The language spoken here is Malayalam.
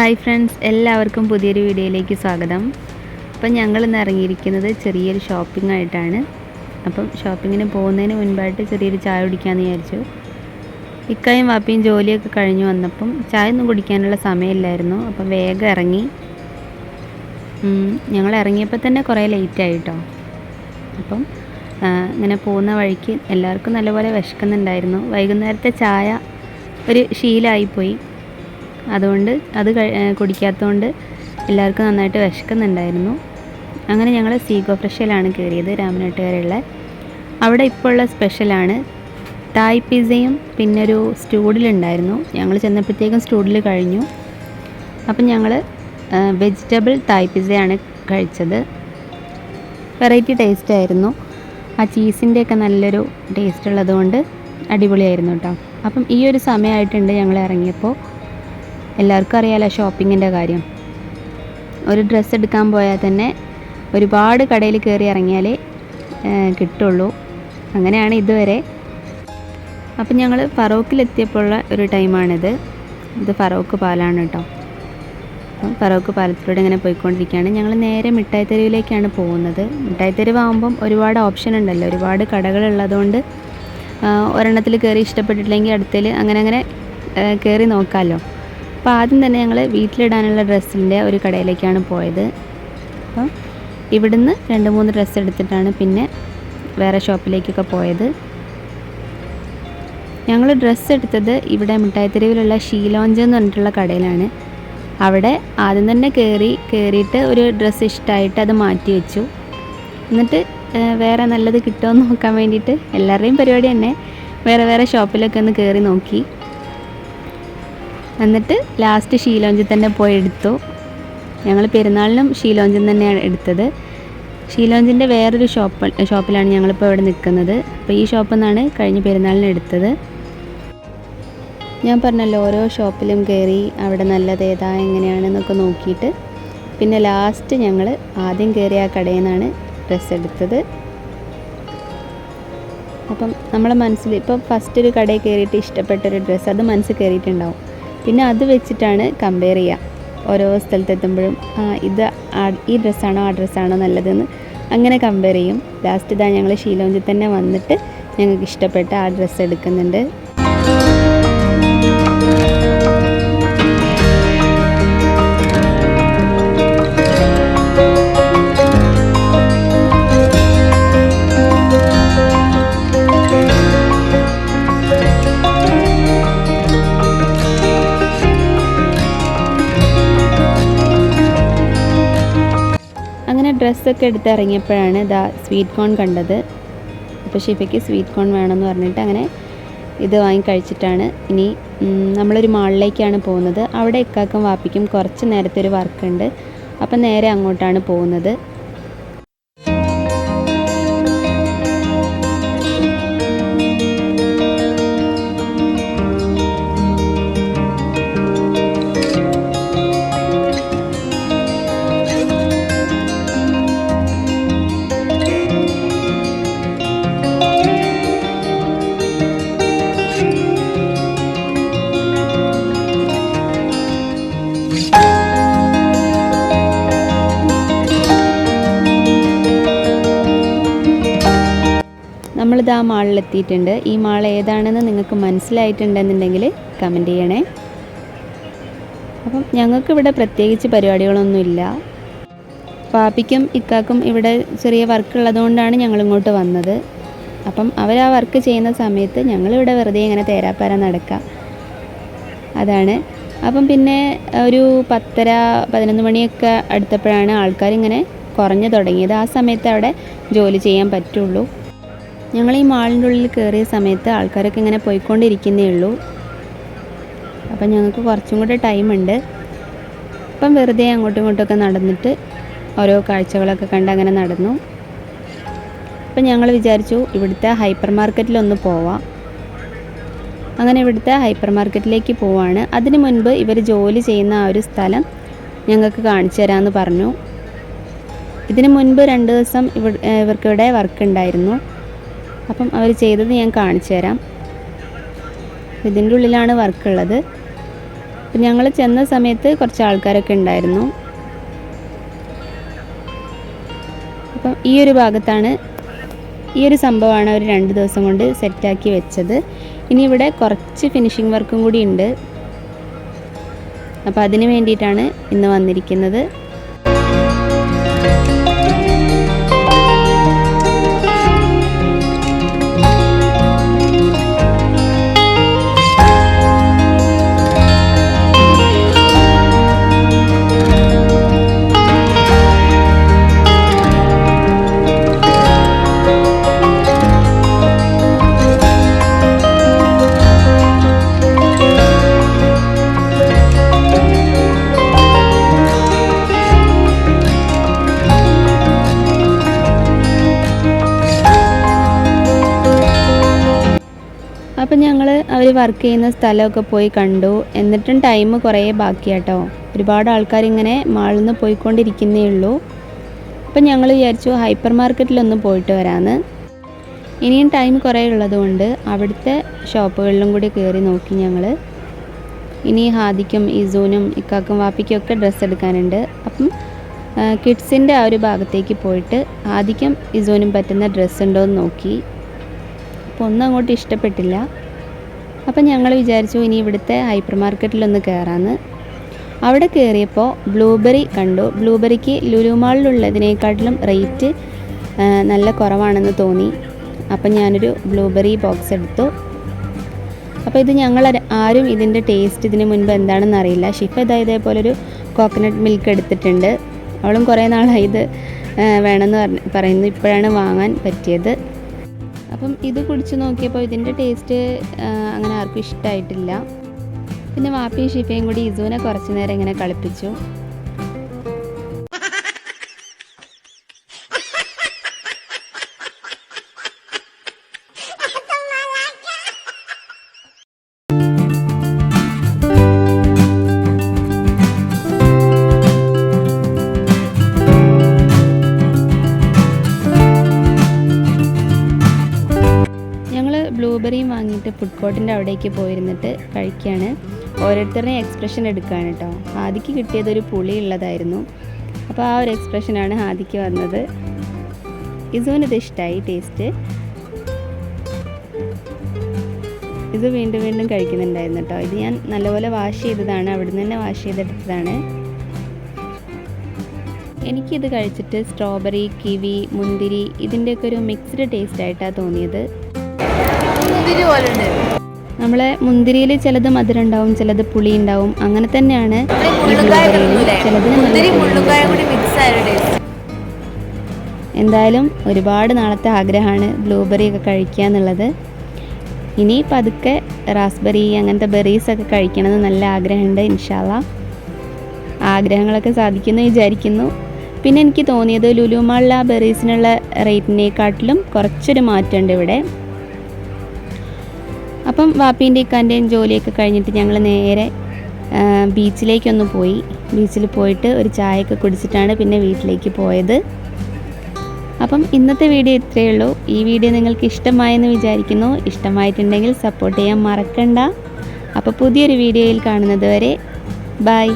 ഹായ് ഫ്രണ്ട്സ് എല്ലാവർക്കും പുതിയൊരു വീഡിയോയിലേക്ക് സ്വാഗതം. അപ്പം ഞങ്ങൾ ഇന്ന് ഇറങ്ങിയിരിക്കുന്നത് ചെറിയൊരു ഷോപ്പിംഗ് ആയിട്ടാണ്. അപ്പം ഷോപ്പിങ്ങിന് പോകുന്നതിന് മുൻപായിട്ട് ചെറിയൊരു ചായ കുടിക്കാമെന്ന് വിചാരിച്ചു. ഇക്കായും വാപ്പിയും ജോലിയൊക്കെ കഴിഞ്ഞു വന്നപ്പം ചായ ഒന്നും കുടിക്കാനുള്ള സമയമില്ലായിരുന്നു. അപ്പം വേഗം ഇറങ്ങി. ഞങ്ങൾ ഇറങ്ങിയപ്പോൾ തന്നെ കുറേ ലേറ്റ് ആയിട്ടോ അപ്പം ഇങ്ങനെ പോകുന്ന വഴിക്ക് എല്ലാവർക്കും നല്ലപോലെ വിശക്കുന്നുണ്ടായിരുന്നു. വൈകുന്നേരത്തെ ചായ ഒരു ശീലമായിപ്പോയി അതുകൊണ്ട് അത് കുടിക്കാത്തതുകൊണ്ട് എല്ലാവർക്കും നന്നായിട്ട് വിശക്കുന്നുണ്ടായിരുന്നു. അങ്ങനെ ഞങ്ങൾ സീഗോ ഫ്രഷയിലാണ് കയറിയത് രാമനാട്ടുകാരുള്ള അവിടെ ഇപ്പോൾ ഉള്ള സ്പെഷ്യലാണ് തായ് പിസയും പിന്നെ ഒരു സ്റ്റൂഡിലുണ്ടായിരുന്നു. ഞങ്ങൾ ചെന്നപ്പോഴത്തേക്കും സ്റ്റൂഡിൽ കഴിഞ്ഞു. അപ്പം ഞങ്ങൾ വെജിറ്റബിൾ തായ് പിസയാണ് കഴിച്ചത്. വെറൈറ്റി ടേസ്റ്റ് ആയിരുന്നു. ആ ചീസിന്റെ ഒക്കെ നല്ലൊരു ടേസ്റ്റ് ഉള്ളതുകൊണ്ട് അടിപൊളിയായിരുന്നു കേട്ടോ അപ്പം ഈ ഒരു സമയമായിട്ടുണ്ട് ഞങ്ങൾ ഇറങ്ങിയപ്പോൾ. എല്ലാവർക്കും അറിയാലോ ഷോപ്പിങ്ങിന്റെ കാര്യം. ഒരു ഡ്രസ്സ് എടുക്കാൻ പോയാൽ തന്നെ ഒരുപാട് കടയിൽ കയറി ഇറങ്ങിയാൽ കിട്ടുള്ളൂ. അങ്ങനെയാണ് ഇതുവരെ. അപ്പം ഞങ്ങൾ ഫറോക്കിലെത്തിയപ്പോഴുള്ള ഒരു ടൈമാണിത്. ഇത് ഫറോക്ക് പാലാണ് കേട്ടോ അപ്പം ഫറോക്ക് പാലത്തിലൂടെ ഇങ്ങനെ പോയിക്കൊണ്ടിരിക്കുകയാണ്. ഞങ്ങൾ നേരെ മിഠായി തെരുവിലേക്കാണ് പോകുന്നത്. മിഠായി തെരുവ് ആകുമ്പം ഒരുപാട് ഓപ്ഷൻ ഉണ്ടല്ലോ. ഒരുപാട് കടകളുള്ളതുകൊണ്ട് ഒരെണ്ണത്തിൽ കയറി ഇഷ്ടപ്പെട്ടിട്ടില്ലെങ്കിൽ അടുത്തതിൽ അങ്ങനെ അങ്ങനെ കയറി നോക്കാമല്ലോ അപ്പോൾ ആദ്യം തന്നെ ഞങ്ങൾ വീട്ടിലിടാനുള്ള ഡ്രസ്സിന്റെ ഒരു കടയിലേക്കാണ് പോയത്. അപ്പോൾ ഇവിടുന്ന് രണ്ട് മൂന്ന് ഡ്രസ്സ് എടുത്തിട്ടാണ് പിന്നെ വേറെ ഷോപ്പിലേക്കൊക്കെ പോയത്. ഞങ്ങൾ ഡ്രസ്സ് എടുത്തത് ഇവിടെ മിഠായിത്തെരുവിലുള്ള ഷീലോഞ്ച് എന്ന് പറഞ്ഞിട്ടുള്ള കടയിലാണ്. അവിടെ ആദ്യം തന്നെ കയറി കയറിയിട്ട് ഒരു ഡ്രസ്സ് ഇഷ്ടമായിട്ട് അത് മാറ്റി വെച്ചു. എന്നിട്ട് വേറെ നല്ലത് കിട്ടുമോ എന്ന് നോക്കാൻ വേണ്ടിയിട്ട് എല്ലാവരുടെയും പരിപാടി തന്നെ വേറെ വേറെ ഷോപ്പിലൊക്കെ ഒന്ന് കയറി നോക്കി. എന്നിട്ട് ലാസ്റ്റ് ഷീലോഞ്ചിൽ തന്നെ പോയി എടുത്തു. ഞങ്ങൾ പെരുന്നാളിനും ഷീലോഞ്ചിൽ തന്നെയാണ് എടുത്തത്. ഷീലോഞ്ചിന്റെ വേറൊരു ഷോപ്പ് ഷോപ്പിലാണ് ഞങ്ങളിപ്പോൾ ഇവിടെ നിൽക്കുന്നത്. അപ്പോൾ ഈ ഷോപ്പിൽ നിന്നാണ് കഴിഞ്ഞ പെരുന്നാളിന് എടുത്തത്. ഞാൻ പറഞ്ഞല്ലോ ഓരോ ഷോപ്പിലും കയറി അവിടെ നല്ലത് ഏതാ എങ്ങനെയാണെന്നൊക്കെ നോക്കിയിട്ട്. പിന്നെ ലാസ്റ്റ് ഞങ്ങൾ ആദ്യം കയറിയ ആ കടയിൽ നിന്നാണ് ഡ്രസ്സ് എടുത്തത്. അപ്പം നമ്മളെ മനസ്സിൽ ഇപ്പം ഫസ്റ്റ് ഒരു കടയിൽ കയറിയിട്ട് ഇഷ്ടപ്പെട്ടൊരു ഡ്രസ്സ് അത് മനസ്സിൽ കയറിയിട്ടുണ്ടാവും. പിന്നെ അത് വെച്ചിട്ടാണ് കമ്പയർ ചെയ്യുക ഓരോ സ്ഥലത്തെത്തുമ്പോഴും ഇത് ഈ ഡ്രസ്സാണോ ആ ഡ്രസ്സാണോ നല്ലതെന്ന് അങ്ങനെ കമ്പയർ ചെയ്യും. ലാസ്റ്റ് ഇതാ ഞങ്ങൾ ഷീലോഞ്ചിൽ തന്നെ വന്നിട്ട് ഞങ്ങൾക്ക് ഇഷ്ടപ്പെട്ട ആ ഡ്രസ്സ് എടുക്കുന്നുണ്ട്. ഡ്രസ്സൊക്കെ എടുത്ത് ഇറങ്ങിയപ്പോഴാണ് ഇതാ സ്വീറ്റ് കോൺ കണ്ടത്. അപ്പോൾ ഷിഫയ്ക്ക് സ്വീറ്റ് കോൺ വേണമെന്ന് പറഞ്ഞിട്ട് അങ്ങനെ ഇത് വാങ്ങി കഴിച്ചിട്ടാണ്. ഇനി നമ്മളൊരു മാളിലേക്കാണ് പോകുന്നത്. അവിടെ ഇക്കാക്കും വാപ്പിക്കും കുറച്ച് നേരത്തെ ഒരു വർക്കുണ്ട് അപ്പം നേരെ അങ്ങോട്ടാണ് പോകുന്നത്. നമ്മളിത് ആ മാളിലെത്തിയിട്ടുണ്ട്. ഈ മാൾ ഏതാണെന്ന് നിങ്ങൾക്ക് മനസ്സിലായിട്ടുണ്ടെന്നുണ്ടെങ്കിൽ കമന്റ് ചെയ്യണേ. അപ്പം ഞങ്ങൾക്കിവിടെ പ്രത്യേകിച്ച് പരിപാടികളൊന്നുമില്ല. പാപ്പിക്കും ഇക്കാക്കും ഇവിടെ ചെറിയ വർക്ക് ഉള്ളതുകൊണ്ടാണ് ഞങ്ങൾ ഇങ്ങോട്ട് വന്നത്. അപ്പം അവർ ആ വർക്ക് ചെയ്യുന്ന സമയത്ത് ഞങ്ങളിവിടെ വെറുതെ ഇങ്ങനെ തേരാപ്പാര നടക്കുക. അതാണ്. അപ്പം പിന്നെ ഒരു പത്തര പതിനൊന്ന് മണിയൊക്കെ അടുത്തപ്പോഴാണ് ആൾക്കാരിങ്ങനെ കുറഞ്ഞു തുടങ്ങിയത്. ആ സമയത്ത് അവിടെ ജോലി ചെയ്യാൻ പറ്റുള്ളൂ. ഞങ്ങൾ ഈ മാളിന്റെ ഉള്ളിൽ കയറിയ സമയത്ത് ആൾക്കാരൊക്കെ ഇങ്ങനെ പോയിക്കൊണ്ടിരിക്കുന്നേ ഉള്ളൂ. അപ്പം ഞങ്ങൾക്ക് കുറച്ചും കൂടെ ടൈമുണ്ട്. അപ്പം വെറുതെ അങ്ങോട്ടും ഇങ്ങോട്ടൊക്കെ നടന്നിട്ട് ഓരോ കാഴ്ചകളൊക്കെ കണ്ട് അങ്ങനെ നടന്നു. അപ്പം ഞങ്ങൾ വിചാരിച്ചു ഇവിടുത്തെ ഹൈപ്പർ മാർക്കറ്റിലൊന്ന് പോവാം. അങ്ങനെ ഇവിടുത്തെ ഹൈപ്പർ മാർക്കറ്റിലേക്ക് പോവാണ്. അതിനു മുൻപ് ഇവർ ജോലി ചെയ്യുന്ന ആ ഒരു സ്ഥലം ഞങ്ങൾക്ക് കാണിച്ചു തരാമെന്ന് പറഞ്ഞു. ഇതിനു മുൻപ് രണ്ട് ദിവസം ഇവ ഇവർക്കിവിടെ വർക്ക് ഉണ്ടായിരുന്നു. അപ്പം അവർ ചെയ്തത് ഞാൻ കാണിച്ചു തരാം. ഇതിന്റെ ഉള്ളിലാണ് വർക്കുള്ളത് അപ്പം ഞങ്ങൾ ചെന്ന സമയത്ത് കുറച്ച് ആൾക്കാരൊക്കെ ഉണ്ടായിരുന്നു. അപ്പം ഈ ഒരു ഭാഗത്താണ് ഈ ഒരു സംഭവമാണ് അവർ രണ്ട് ദിവസം കൊണ്ട് സെറ്റാക്കി വെച്ചത്. ഇനി ഇവിടെ കുറച്ച് ഫിനിഷിംഗ് വർക്കും കൂടി ഉണ്ട്. അപ്പോൾ അതിന് വേണ്ടിയിട്ടാണ് ഇന്ന് വന്നിരിക്കുന്നത്. അവർ വർക്ക് ചെയ്യുന്ന സ്ഥലമൊക്കെ പോയി കണ്ടു. എന്നിട്ടും ടൈം കുറേ ബാക്കിയാട്ടോ. ഒരുപാട് ആൾക്കാർ ഇങ്ങനെ മാളിൽ നിന്ന് പോയിക്കൊണ്ടിരിക്കുന്നേ ഉള്ളൂ. അപ്പം ഞങ്ങൾ വിചാരിച്ചു ഹൈപ്പർ മാർക്കറ്റിലൊന്ന് പോയിട്ട് വരാമെന്ന് ഇനിയും ടൈം കുറേ ഉള്ളതുകൊണ്ട് അവിടുത്തെ ഷോപ്പുകളിലും കൂടി കയറി നോക്കി ഞങ്ങൾ ഇനി ഹാദിക്കും ഇസൂനും ഇക്കാക്കും വാപ്പിക്കും ഒക്കെ ഡ്രസ്സ് എടുക്കാനുണ്ട്. അപ്പം കിഡ്സിന്റെ ആ ഒരു ഭാഗത്തേക്ക് പോയിട്ട് ഹാദിക്കും ഇസൂനും പറ്റുന്ന ഡ്രസ്സ് ഉണ്ടോ എന്ന് നോക്കി. അപ്പോൾ ഒന്നും അങ്ങോട്ട് ഇഷ്ടപ്പെട്ടില്ല. അപ്പം ഞങ്ങൾ വിചാരിച്ചു ഇനി ഇവിടുത്തെ ഹൈപ്പർ മാർക്കറ്റിലൊന്ന് കയറാമെന്ന് അവിടെ കയറിയപ്പോൾ ബ്ലൂബെറി കണ്ടു. ബ്ലൂബെറിക്ക് ലുലുമാളിലുള്ളതിനേക്കാട്ടിലും റേറ്റ് നല്ല കുറവാണെന്ന് തോന്നി. അപ്പം ഞാനൊരു ബ്ലൂബെറി ബോക്സ് എടുത്തു. അപ്പോൾ ഇത് ഞങ്ങൾ ആരും ഇതിന്റെ ടേസ്റ്റ് ഇതിന് മുൻപ് എന്താണെന്ന് അറിയില്ല. ഷിഫ ഇതാ ഇതേപോലൊരു കോക്കനട്ട് മിൽക്ക് എടുത്തിട്ടുണ്ട്. അവളും കുറേ നാളായി ഇത് വേണമെന്ന് പറഞ്ഞ് പറയുന്നു ഇപ്പോഴാണ് വാങ്ങാൻ പറ്റിയത്. അപ്പം ഇത് കുടിച്ച് നോക്കിയപ്പോൾ ഇതിന്റെ ടേസ്റ്റ് അങ്ങനെ ആർക്കും ഇഷ്ടമായിട്ടില്ല പിന്നെ വാപ്പിയും ഷിഫയും കൂടി ഇസുവിനെ കുറച്ച് നേരം ഇങ്ങനെ കളിപ്പിച്ചു. ബ്ലൂബെറിയും വാങ്ങിയിട്ട് ഫുഡ് കോർട്ടിന്റെ അവിടേക്ക് പോയിരുന്നിട്ട് കഴിക്കുകയാണ് ഓരോരുത്തരുടെയും എക്സ്പ്രഷൻ എടുക്കുകയാണ് കേട്ടോ ആദിക്ക് കിട്ടിയതൊരു പുളി ഉള്ളതായിരുന്നു. അപ്പോൾ ആ ഒരു എക്സ്പ്രഷനാണ് ആദിക്ക് വന്നത്. ഇസുവിന് ഇത് ഇഷ്ടമായി ടേസ്റ്റ് ഇത് വീണ്ടും വീണ്ടും കഴിക്കുന്നുണ്ടായിരുന്നു കേട്ടോ ഇത് ഞാൻ നല്ലപോലെ വാഷ് ചെയ്തതാണ്. അവിടുന്ന് തന്നെ വാഷ് ചെയ്തെടുത്തതാണ്. എനിക്കിത് കഴിച്ചിട്ട് സ്ട്രോബെറി കിവി മുന്തിരി ഇതിന്റെയൊക്കെ ഒരു മിക്സ്ഡ് ടേസ്റ്റ് ആയിട്ടാണ് തോന്നിയത്. മുന്തിരി പോലെ ഉണ്ട് നമ്മളെ മുന്തിരിയിൽ ചിലത് മധുരം ഉണ്ടാവും. ചിലത് പുളി ഉണ്ടാവും അങ്ങനെ തന്നെയാണ് എന്തായാലും ഒരുപാട് നാളത്തെ ആഗ്രഹമാണ് ബ്ലൂബെറി ഒക്കെ കഴിക്കുക എന്നുള്ളത്. ഇനി പതുക്കെ റാസ്ബെറി അങ്ങനത്തെ ബെറീസ് ഒക്കെ കഴിക്കണമെന്ന് നല്ല ആഗ്രഹമുണ്ട് ഇൻഷാല്ല ആഗ്രഹങ്ങളൊക്കെ സാധിക്കുന്നു വിചാരിക്കുന്നു. പിന്നെ എനിക്ക് തോന്നിയത് ലുലു മാളിലെ ആ ബെറീസിനുള്ള റേറ്റിനേക്കാട്ടിലും കുറച്ചൊരു മാറ്റമുണ്ട് ഇവിടെ. അപ്പം വാപ്പീന്റെ ഇക്കാന്റെയും ജോലിയൊക്കെ കഴിഞ്ഞിട്ട് ഞങ്ങൾ നേരെ ബീച്ചിലേക്കൊന്ന് പോയി. ബീച്ചിൽ പോയിട്ട് ഒരു ചായയൊക്കെ കുടിച്ചിട്ടാണ് പിന്നെ വീട്ടിലേക്ക് പോയത്. അപ്പം ഇന്നത്തെ വീഡിയോ ഇത്രയേ ഉള്ളൂ. ഈ വീഡിയോ നിങ്ങൾക്ക് ഇഷ്ടമായെന്ന് വിചാരിക്കുന്നു. ഇഷ്ടമായിട്ടുണ്ടെങ്കിൽ സപ്പോർട്ട് ചെയ്യാൻ മറക്കണ്ട. അപ്പോൾ പുതിയൊരു വീഡിയോയിൽ കാണുന്നത് വരെ ബൈ.